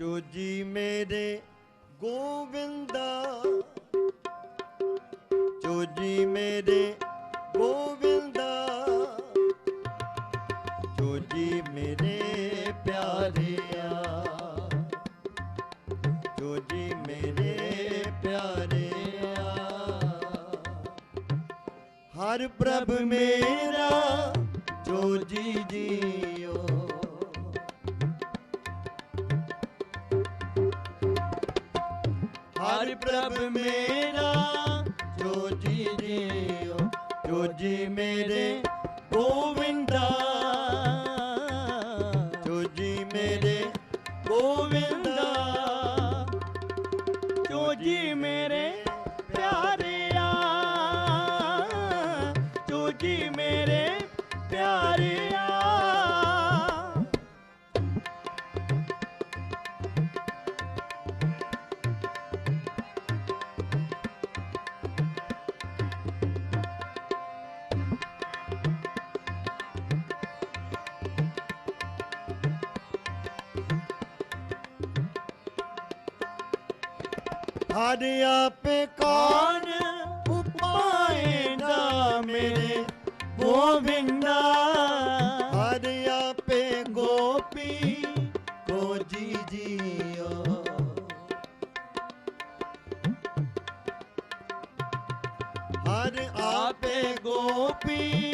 ਚੋਜੀ ਮੇਰੇ ਗੋਵਿੰਦਾ। ਚੋਜੀ ਮੇਰੇ ਗੋਵਿੰਦਾ। ਚੋਜੀ ਮੇਰੇ ਪਿਆਰਿਆ ਚੋਜੀ ਮੇਰੇ ਪਿਆਰਿਆ ਹਰ ਪ੍ਰਭ ਮੇਰਾ ਚੋਜੀ ਜੀਓ। ਹਰ ਪ੍ਰਭ ਮੇਰਾ ਚੋਜੀ ਜੀਓ ਚੋਜੀ ਮੇਰੇ ਗੋਵਿੰਦਾ, ਜੋ ਜੀ ਮੇਰੇ ਗੋਵਿੰਦਾ ਚੋਜੀ ਮੇਰੇ ਪਿਆਰਿਆ ਚੋਜੀ ਮੇਰੇ ਪਿਆਰੇ ਹਰ ਆਪੇ ਕੌਣ ਉਪਾਏਗਾ ਮੇਰੇ ਗੋਵਿੰਦਾ? ਹਰ ਆਪੇ ਗੋਪੀ ਗੋਜੀ ਜੀਓ। ਹਰ ਆਪੇ ਗੋਪੀ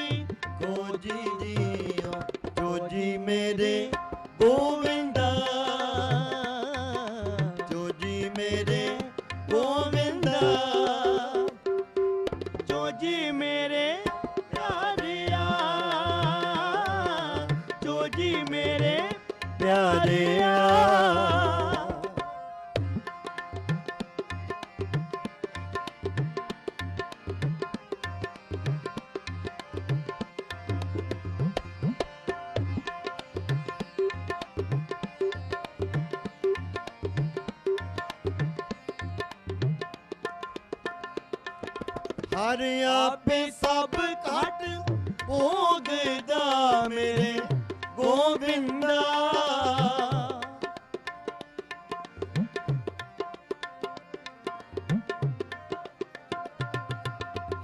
ਹਰ ਆਪੇ ਸਭ ਘਟ ਭੋਗਦਾ ਮੇਰੇ ਗੋਬਿੰਦਾ।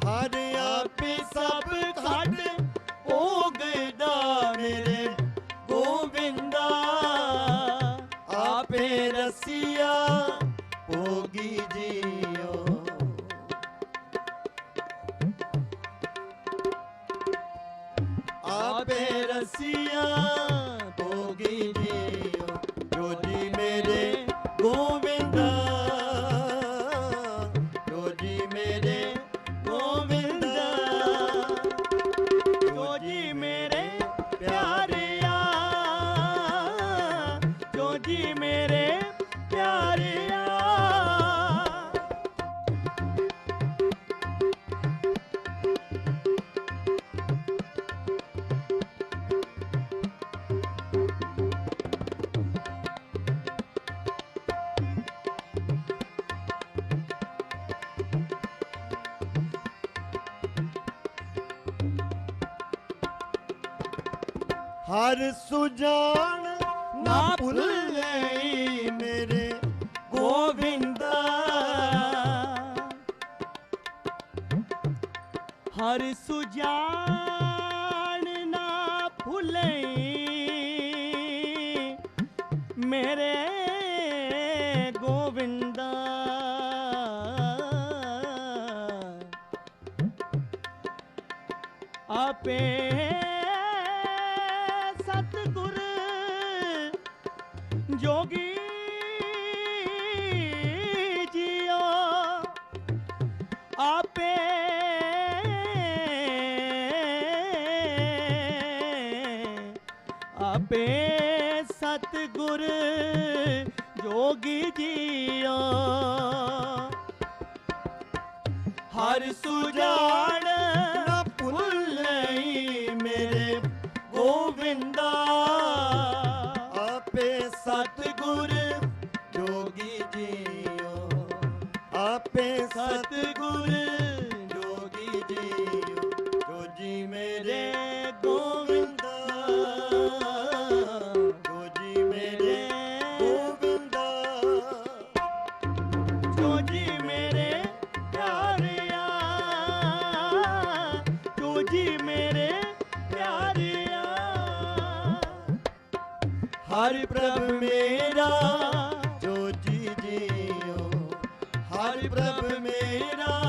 ਹਰ ਆਪੇ ਸਭ ਘਟ ਭੋਗਦਾ ਮੇਰੇ ਗੋਬਿੰਦਾ। ਆਪੇ ਰਸੀਆ ਭੋਗੀ ਜੀ। ਆਪੇ ਰਸੀਆ ਭੋਗੀ ਜੀਓ। ਜੋਜੀ ਮੇਰੇ ਗੋਵਿੰਦਾ। ਜੋਜੀ ਮੇਰੇ ਗੋਵਿੰਦਾ। ਹਰ ਸੁਜਾਨ ਨਾ ਭੁੱਲੇ ਮੇਰੇ ਗੋਵਿੰਦਾ। ਹਰ ਸੁਜਾਨ ਨਾ ਭੁੱਲੇ ਮੇਰੇ ਗੋਵਿੰਦਾ। ਆਪੇ ਜੋਗੀ ਜੀਓ ਆਪੇ ਆਪੇ ਸਤਿਗੁਰ ਜੋਗੀ ਜੀਓ। ਹਰ ਸੁਜਾਨ ਸਤਿਗੁਰ ਜੋਗੀ ਜੀਓ। ਆਪੇ ਸਤਿਗੁਰ ਹਰਿ ਪ੍ਰਭ ਮੇਰਾ ਜੋ ਜੀ ਜੀਓ ਹਰ ਪ੍ਰਭ ਮੇਰਾ